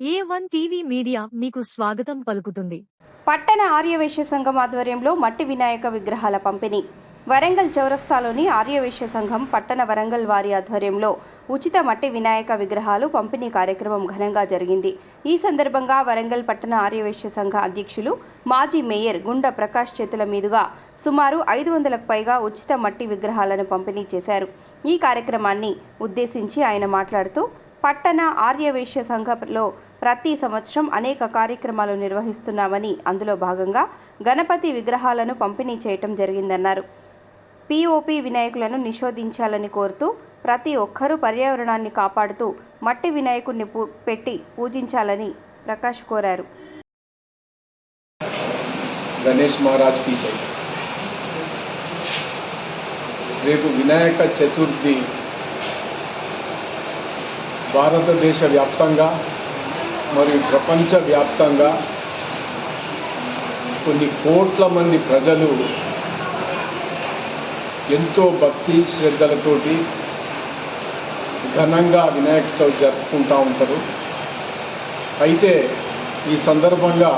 ఏ one TV media మీకు స్వాగతం పలుకుతుంది. పట్టణ ఆర్యవైశ్య సంఘం ఆధ్వర్యంలో మట్టి వినాయక విగ్రహాల పంపిణీ. వరంగల్ చౌరస్తాలోని ఆర్యవైశ్య సంఘం పట్టణ వరంగల్ వారి ఆధ్వర్యంలో ఉచిత మట్టి వినాయక విగ్రహాలు పంపిణీ కార్యక్రమం ఘనంగా జరిగింది. ఈ సందర్భంగా వరంగల్ పట్టణ ఆర్యవైశ్య సంఘ అధ్యక్షులు మాజీ మేయర్ గుండ ప్రకాష్ చేతుల మీదుగా సుమారు ఐదు వందలకు పైగా ఉచిత మట్టి విగ్రహాలను పంపిణీ చేశారు. ఈ కార్యక్రమాన్ని ఉద్దేశించి ఆయన మాట్లాడుతూ పట్టణ ఆర్యవేశ్య సంఘంలో ప్రతి సంవత్సరం అనేక కార్యక్రమాలు నిర్వహిస్తున్నామని అందులో భాగంగా గణపతి విగ్రహాలను పంపిణీ చేయటం జరిగిందన్నారు. పిఓపి వినాయకులను నిషేధించాలని కోరుతూ ప్రతి ఒక్కరూ పర్యావరణాన్ని కాపాడుతూ మట్టి వినాయకుడిని పూ పెట్టి పూజించాలని ప్రకాష్ కోరారు. గణేష్ మహారాజ్ రేపు వినాయక చతుర్థి భారతదేశ వ్యాప్తంగా మరియు ప్రపంచవ్యాప్తంగా కొన్ని కోట్ల మంది ప్రజలు ఎంతో భక్తి శ్రద్ధలతోటి ఘనంగా వినాయక చవితి జరుపుకుంటూ ఉంటారు. అయితే ఈ సందర్భంగా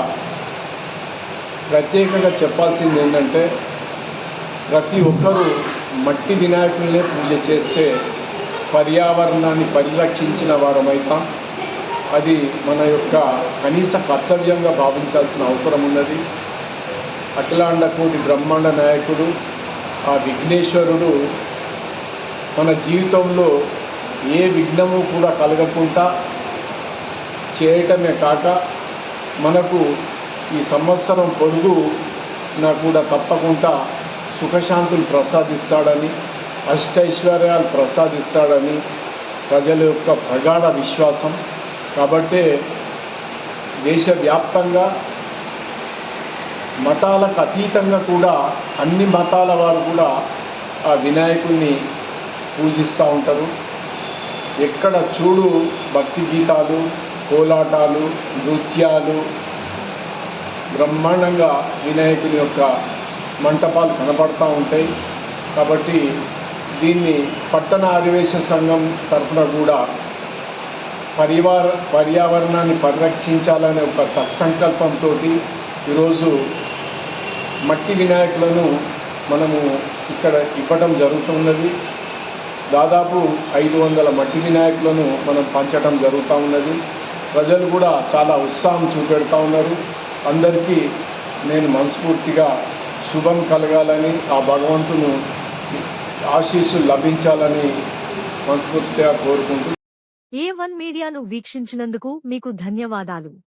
ప్రత్యేకంగా చెప్పాల్సింది ఏంటంటే ప్రతి ఒక్కరూ మట్టి వినాయకుల్నే పూజ చేస్తే పర్యావరణాన్ని పరిరక్షించిన వారమైతాం. అది మన యొక్క కనీస కర్తవ్యంగా భావించాల్సిన అవసరం ఉన్నది. అఖిలాండ కోటి బ్రహ్మాండ నాయకుడు ఆ విఘ్నేశ్వరుడు మన జీవితంలో ఏ విఘ్నము కూడా కలగకుండా చేయటమే కాక మనకు ఈ సంవత్సరం పొడుగు నాకు కూడా తప్పకుండా సుఖశాంతులు ప్రసాదిస్తాడని అష్టైశ్వర్యాలు ప్రసాదిస్తాడని ప్రజల యొక్క ప్రగాఢ విశ్వాసం. కాబట్టే దేశవ్యాప్తంగా మతాలకు అతీతంగా కూడా అన్ని మతాల వారు కూడా ఆ వినాయకుడిని పూజిస్తూ ఉంటారు. ఎక్కడ చూడు భక్తి గీతాలు కోలాటాలు నృత్యాలు బ్రహ్మాండంగా వినాయకుని యొక్క మంటపాలు కనపడుతూ ఉంటాయి. కాబట్టి దీన్ని పట్టణ ఆదివేశ సంఘం తరఫున కూడా పరివార పర్యావరణాన్ని పరిరక్షించాలనే ఒక సత్సంకల్పంతో ఈరోజు మట్టి వినాయకులను మనము ఇక్కడ ఇవ్వటం జరుగుతున్నది. దాదాపు ఐదు వందల మట్టి వినాయకులను మనం పంచడం జరుగుతూ ఉన్నది. ప్రజలు కూడా చాలా ఉత్సాహం చూపెడతా ఉన్నారు. అందరికీ నేను మనస్ఫూర్తిగా శుభం కలగాలని ఆ భగవంతును ఆశీస్సులు లభించాలని మనస్ఫూర్తిగా కోరుకుంటూ ఏ వన్ మీడియాను వీక్షించినందుకు మీకు ధన్యవాదాలు.